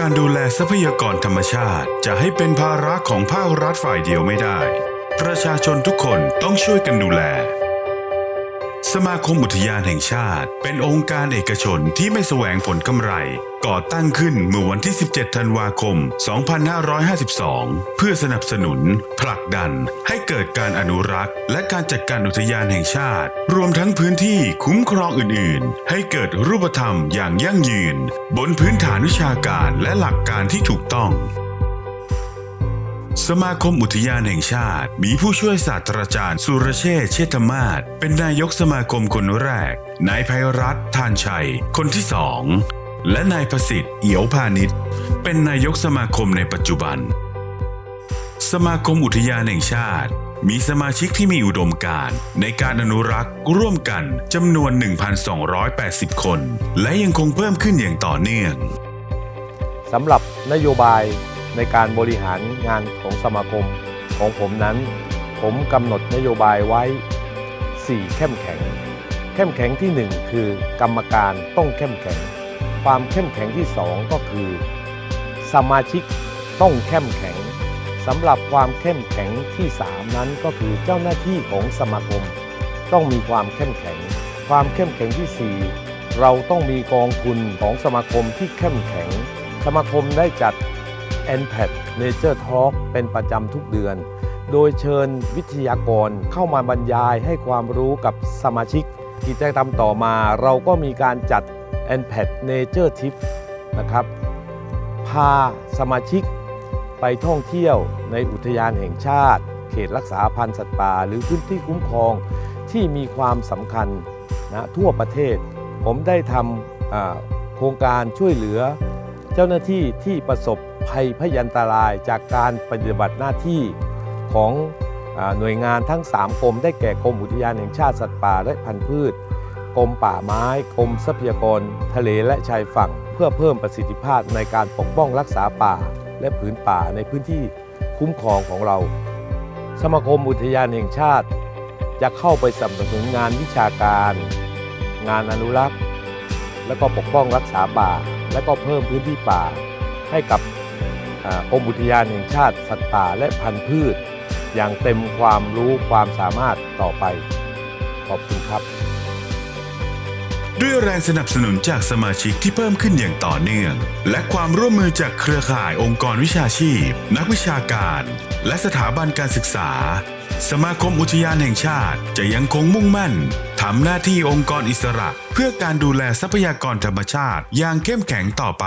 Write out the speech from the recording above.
การดูแลทรัพยากรธรรมชาติ จะให้เป็นภาระของภาครัฐฝ่ายเดียวไม่ได้ ประชาชนทุกคนต้องช่วยกันดูแล สมาคมอุทยานแห่งชาติ เป็นองค์การเอกชนที่ไม่แสวงผลกำไร ก่อตั้งขึ้นเมื่อวันที่ 17 ธันวาคม 2552 เพื่อสนับสนุน ผลักดัน ให้เกิดการอนุรักษ์ และการจัดการอุทยานแห่งชาติ รวมทั้งพื้นที่คุ้มครองอื่น ๆ ให้เกิดรูปธรรมอย่างยั่งยืน บนพื้นฐานวิชาการและหลักการที่ถูกต้อง สมาคมอุทยานแห่งชาติ มีผู้ช่วยศาสตราจารย์ สุรเชษเชษฐมาศเป็นนายกสมาคมคนแรก นายภัยรัตน์ทานชัย คนที่สอง และนายประสิทธิ์เอี่ยวพาณิชย์ เป็นนายกสมาคมในปัจจุบัน สมาคมอุทยานแห่งชาติ มีสมาชิกที่มีอุดมการณ์ในการอนุรักษ์ร่วมกันจำนวน 1,280 คน และยังคงเพิ่มขึ้นอย่างต่อเนื่องสำหรับนโยบาย ในการบริหารงานของสมาคมของผมนั้น ผมกำหนดนโยบายไว้ 4 เข้มแข็ง เข้มแข็งที่ 1 คือกรรมการต้องเข้มแข็ง ความเข้มแข็งที่ 2 ก็คือ สมาชิกต้องเข้มแข็งสำหรับความเข้มแข็งที่ 3 นั้นก็คือเจ้าหน้าที่ของสมาคม ต้องมีความเข้มแข็ง ความเข้มแข็งที่ 4 เราต้องมีกองทุนของสมาคมที่เข้มแข็ง สมาคมได้จัด n p a d Nature Talk เป็นประจำทุกเดือน โดยเชิญวิทยากรเข้ามาบรรยายให้ความรู้กับสมาชิก กิจกรรมต่อมาเราก็มีการจัด n p a d Nature Trip นะครับ พาสมาชิกไปท่องเที่ยวในอุทยานแห่งชาติ เขตรักษาพันธุ์สัตว์ป่า หรือพื้นที่คุ้มครองที่มีความสำคัญนะทั่วประเทศ ผมได้ทำโครงการช่วยเหลือ เจ้าหน้าที่ที่ประสบ ภัยพยันตรายจากการปฏิบัติหน้าที่ของหน่วยงานทั้ง 3 กรม ได้แก่กรมอุทยานแห่งชาติสัตว์ป่าและพันธุ์พืช กรมป่าไม้กรมทรัพยากร ทะเลและชายฝั่ง เพื่อเพิ่มประสิทธิภาพในการปกป้องรักษาป่า และผืนป่าในพื้นที่คุ้มครองของเรา สมาคมอุทยานแห่งชาติ จะเข้าไปสนับสนุนงานวิชาการ งานอนุรักษ์ และก็ปกป้องรักษาป่า และก็เพิ่มพื้นที่ป่าให้กับ กรมอุทยานแห่งชาติสัตว์ป่าและพันธุ์พืช อย่างเต็มความรู้ความสามารถต่อไป ขอบคุณครับ ด้วยแรงสนับสนุนจากสมาชิกที่เพิ่มขึ้นอย่างต่อเนื่อง และความร่วมมือจากเครือข่ายองค์กรวิชาชีพ นักวิชาการ และสถาบันการศึกษา สมาคมอุทยานแห่งชาติจะยังคงมุ่งมั่นทำหน้าที่องค์กรอิสระ เพื่อการดูแลทรัพยากรธรรมชาติอย่างเข้มแข็งต่อไป